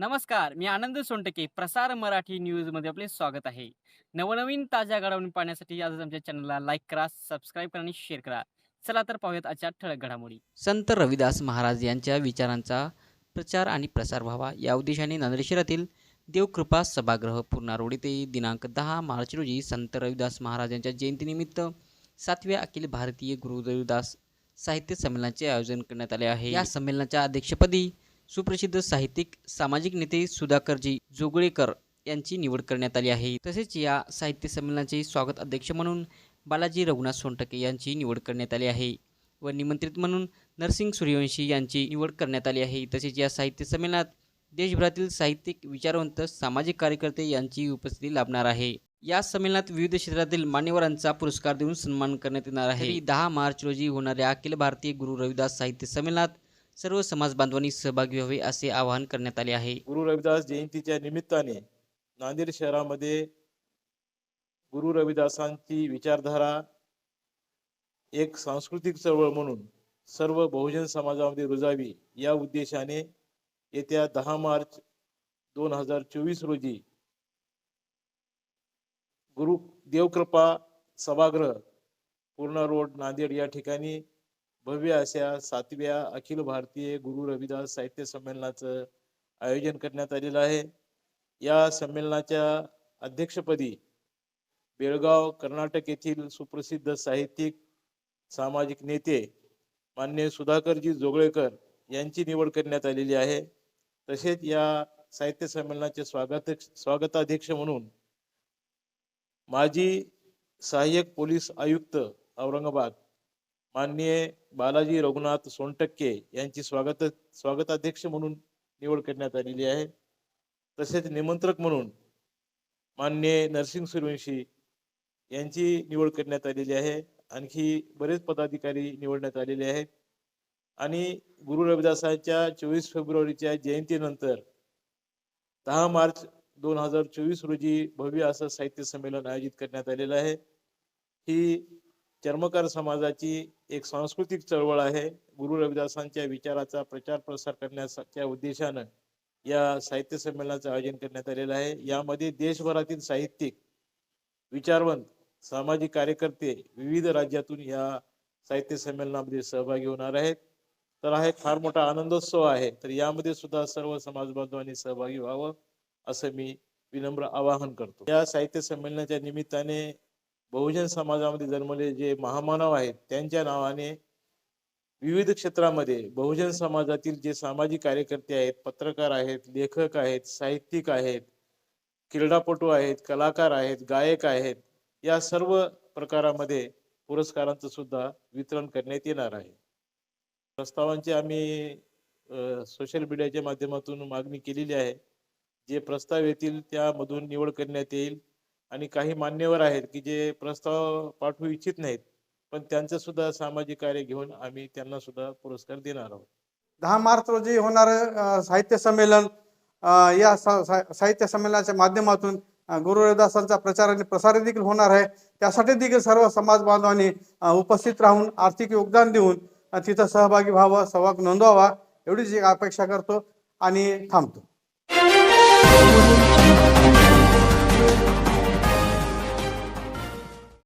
नमस्कार मी आनंद सोनटके. प्रसार मराठी न्यूजमध्ये आपले स्वागत आहे. नवनवीन ताज्या घडामोडी पाहण्यासाठी आजच आमच्या चॅनलला लाईक करा सबस्क्राईब करा आणि शेअर करा. चला तर पाहूयात आजच्या ठळक घडामोडी. संत रविदास महाराज यांच्या विचारांचा प्रचार आणि प्रसार व्हावा या उद्देशाने नांदेड शहरातील देवकृपा सभागृह पूर्णारोड येथे दिनांक दहा मार्च रोजी संत रविदास महाराज यांच्या जयंतीनिमित्त सातव्या अखिल भारतीय गुरु रविदास साहित्य संमेलनाचे आयोजन करण्यात आले आहे. या संमेलनाच्या अध्यक्षपदी सुप्रसिद्ध साहित्यिक सामाजिक नेते सुधाकरजी जोगळेकर यांची निवड करण्यात आली आहे. तसेच या साहित्य संमेलनाचे स्वागत अध्यक्ष म्हणून बालाजी रघुनाथ सोनटके यांची निवड करण्यात आली आहे व निमंत्रित म्हणून नरसिंग सूर्यवंशी यांची निवड करण्यात आली आहे. तसेच या साहित्य संमेलनात देशभरातील साहित्यिक विचारवंत सामाजिक कार्यकर्ते यांची उपस्थिती लाभणार आहे. या संमेलनात विविध क्षेत्रातील मान्यवरांचा पुरस्कार देऊन सन्मान करण्यात येणार आहे. दहा मार्च रोजी होणाऱ्या अखिल भारतीय गुरु रविदास साहित्य संमेलनात सर्व समाज बांधवांनी सहभागी व्हावे असे आवाहन करण्यात आले आहे. गुरु रविदास जयंतीच्या निमित्ताने नांदेड शहरामध्ये गुरु रविदासांची विचारधारा एक सांस्कृतिक चळवळ म्हणून सर्व बहुजन समाजामध्ये रुजावी या उद्देशाने येत्या दहा मार्च दोन हजार चोवीस रोजी गुरु देवकृपा सभागृह पूर्ण रोड नांदेड या ठिकाणी भव्य अशा सातव्या अखिल भारतीय गुरु रविदास साहित्य संमेलनाचं आयोजन करण्यात आलेलं आहे. या संमेलनाच्या अध्यक्षपदी बेळगाव कर्नाटक येथील सुप्रसिद्ध साहित्यिक सामाजिक नेते मान्य सुधाकरजी जोगळेकर यांची निवड करण्यात आलेली आहे. तसेच या साहित्य संमेलनाचे स्वागत स्वागताध्यक्ष म्हणून माजी सहाय्यक पोलीस आयुक्त औरंगाबाद माननीय बालाजी रघुनाथ सोनटक्के यांची स्वागत स्वागताध्यक्ष म्हणून निवड करण्यात आलेली आहे. तसेच निमंत्रक म्हणून मान्य नरसिंग सूर्यवंशी यांची निवड करण्यात आलेली आहे. आणखी बरेच पदाधिकारी निवडण्यात आलेले आहेत. आणि गुरु रविदासांच्या चोवीस फेब्रुवारीच्या जयंतीनंतर दहा मार्च दोन हजार चोवीस रोजी भव्य असं साहित्य संमेलन आयोजित करण्यात आलेलं आहे. ही चर्मकार समाजाची एक सांस्कृतिक चळवळ आहे. गुरु रविदासांच्या विचाराचा प्रचार प्रसार करण्याच्या उद्देशानं या साहित्य संमेलनाचं आयोजन करण्यात आलेलं आहे. यामध्ये देशभरातील साहित्यिक विचारवंत सामाजिक कार्यकर्ते विविध राज्यातून या साहित्य संमेलनामध्ये सहभागी होणार आहेत. तर हा एक फार मोठा आनंदोत्सव आहे. तर यामध्ये सुद्धा सर्व समाज बांधवांनी सहभागी व्हावं असं मी विनम्र आवाहन करतो. या साहित्य संमेलनाच्या निमित्ताने बहुजन समाजामध्ये जन्मले जे महामानव आहेत त्यांच्या नावाने विविध क्षेत्रामध्ये बहुजन समाजातील जे सामाजिक कार्यकर्ते आहेत पत्रकार आहेत लेखक आहेत साहित्यिक आहेत क्रीडापटू आहेत कलाकार आहेत गायक आहेत या सर्व प्रकारामध्ये पुरस्कारांचं सुद्धा वितरण करण्यात येणार आहे. प्रस्तावांची आम्ही सोशल मीडियाच्या माध्यमातून मागणी केलेली आहे. जे प्रस्ताव येतील त्यामधून निवड करण्यात येईल. आणि काही मान्यवर आहेत की जे प्रस्ताव पाठवू इच्छित नाहीत पण त्यांचं सुद्धा सामाजिक कार्य घेऊन आम्ही त्यांना सुद्धा पुरस्कार देणार आहोत. दहा मार्च रोजी होणार साहित्य संमेलन या साहित्य संमेलनाच्या माध्यमातून गुरु रविदासांचा प्रचार आणि प्रसार देखील होणार आहे. त्यासाठी देखील सर्व समाज बांधवांनी उपस्थित राहून आर्थिक योगदान देऊन तिथं सहभागी व्हावं सहभाग नोंदवावा एवढीच एक अपेक्षा करतो आणि थांबतो.